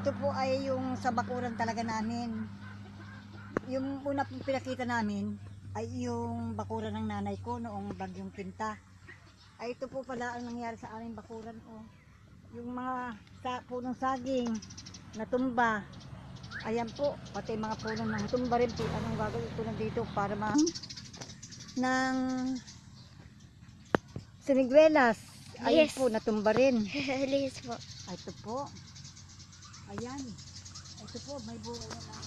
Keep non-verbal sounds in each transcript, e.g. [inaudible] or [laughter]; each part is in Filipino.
Ito po ay yung sa bakuran talaga namin. Yung una pong pinakita namin ay yung bakuran ng nanay ko noong bagyong pinta. Ay ito po pala ang nangyari sa aming bakuran. Oh. Yung mga sa, punong saging natumba. Ayan po, pati mga puno ng tumba rin po. Anong gagawin ko nandito para ma... ng sinigwelas. Ayun Yes. po, natumba rin. [laughs] Lilis po. Ito po. Ayan. Ito po, may buhay na lang.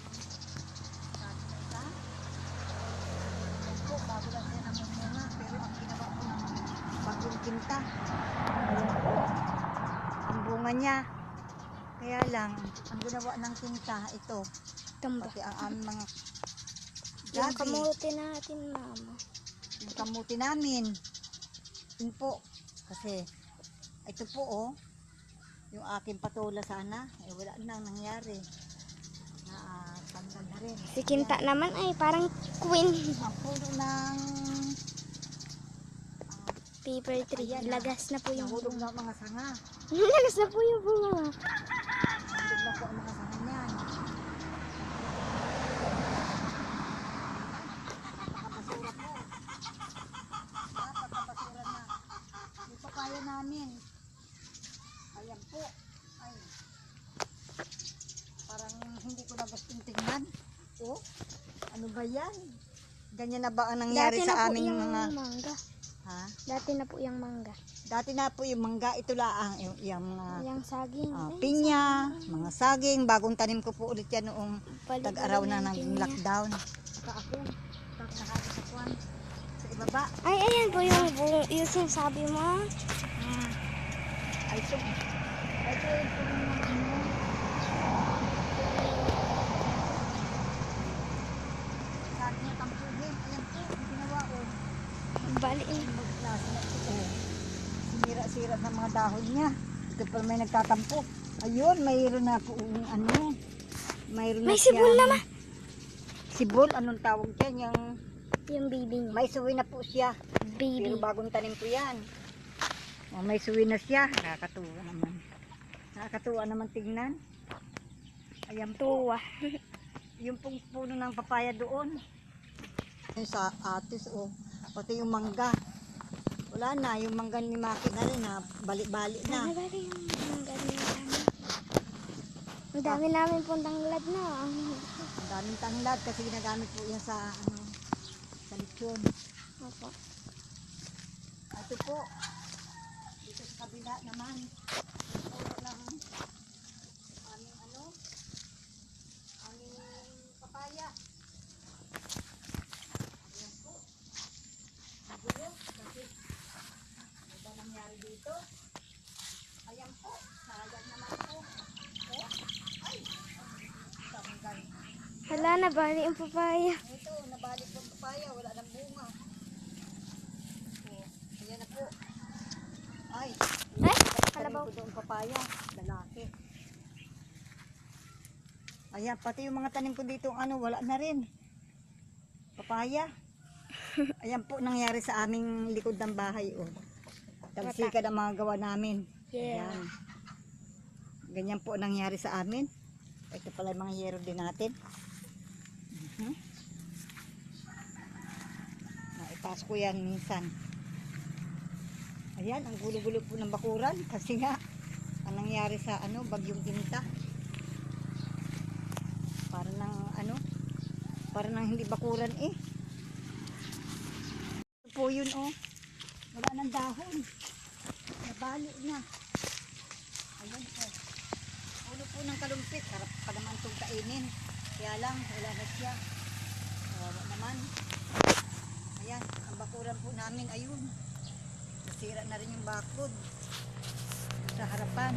Sabi na isa. Ayan po, bago lang namunga. Pero ang ginawa ko ng bagong kinta. Ayan po. Ang bunga niya. Kaya lang, ang ginawa ng kinta, ito. Tumba. Pati ang aming mga Yung gabi. kamote natin, mama. Yung kamuti namin. Yun po. Kasi, ito po oh, yung aking patula sana, eh wala nang nangyari. Na ah, tanggal na rin. Si Kinta naman ay parang queen. Ang puno ng Paper tree. Ayan, Lagas na po yung nahulog bunga. na mga sanga. [laughs] Lagas na po yung bunga. Nahulog na po ang mga sanga niyan. Napakabasura po. Napakabasura na. Yung papaya namin. Ayan po. Ay. Parang hindi ko na gustong tingnan. Oh, ano ba yan? Ganyan na ba ang nangyari Dati na sa po aming yung mga... mangga. Ha? Dati na po yung mangga. Dati na po yung mangga, ito laang yung, yung mga Yung saging. ah, Ay, pinya, mga saging, bagong tanim ko po ulit yan noong tag-araw na ng lockdown. Saka ako, tapos nakaka sa ibaba. Ay, ayan po yung, bu- yung sinasabi mo. Hmm. Ay, ito, po po. Bali. Oh. Sinira-sira ng mga dahon niya. Ito pa may nagtatampo. Ayun, mayroon na po yung ano. Mayroon May na sibol naman. Sibol, anong tawag dyan? Yung, Yung baby niya. may suwi na po siya. Baby. Pero bagong tanim ko yan. Oh, may suwi na siya. Nakakatuwa naman. Nakakatuwa naman tignan. Ayan. Tuwa. [laughs] Yung pong puno ng papaya doon. Yung sa atis, oh. Pati yung mangga. Wala na, yung mangga ni Maki na rin na balik-balik na. Ano bali yung mangga niya? Ang dami namin pong tanglad na. Ang daming tanglad kasi ginagamit po yan sa ano sa lechon. Opo. Ito po. Dito sa kabila naman. Puro ng aming ano aming papaya. Ayan po. Magulo kasi ano ba nangyari dito? Ayan po. Sayang naman po. Oh. Ay! Tanggal. Hala na, bali ang papaya. Ito, nabalik po ang papaya, wala nang bunga. Oh, ayan na po. Ay, Ay, kalabaw. ko doon papaya, lalaki. Ayan, pati yung mga tanim ko dito, ano, wala na rin. Papaya. [laughs] Ayan po nangyari sa aming likod ng bahay, oh. Tagsikad ang mga gawa namin. Yeah. Ayan. Ganyan po ang nangyari sa amin. Ito pala yung mga yero din natin. Mhm. Naipasok ko yan minsan. Ayan, ang gulo-gulo po ng bakuran [laughs] kasi nga ang nangyari sa ano, bagyong tinta. Para nang ano, para nang hindi bakuran eh. Ito po yun oh. Wala nang dahon. Nabali na. Ayan po. Ulo po ng kalumpit. Harap pa naman itong kainin. Kaya lang, wala na siya. Kawawa naman. Ayan, ang bakuran po namin, ayun. Nasira na rin yung bakod. Sa harapan.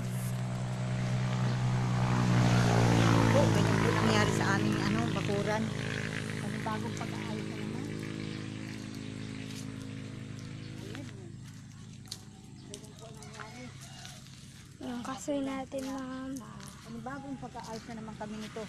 Po, ganyan po nangyari sa aming ano, bakuran. Ano bagong pag-aayos na naman. Ayan. Ganyan po ang nangyari. Yung kasoy natin, ma'am. Panibagong pagkaayos na naman kami nito.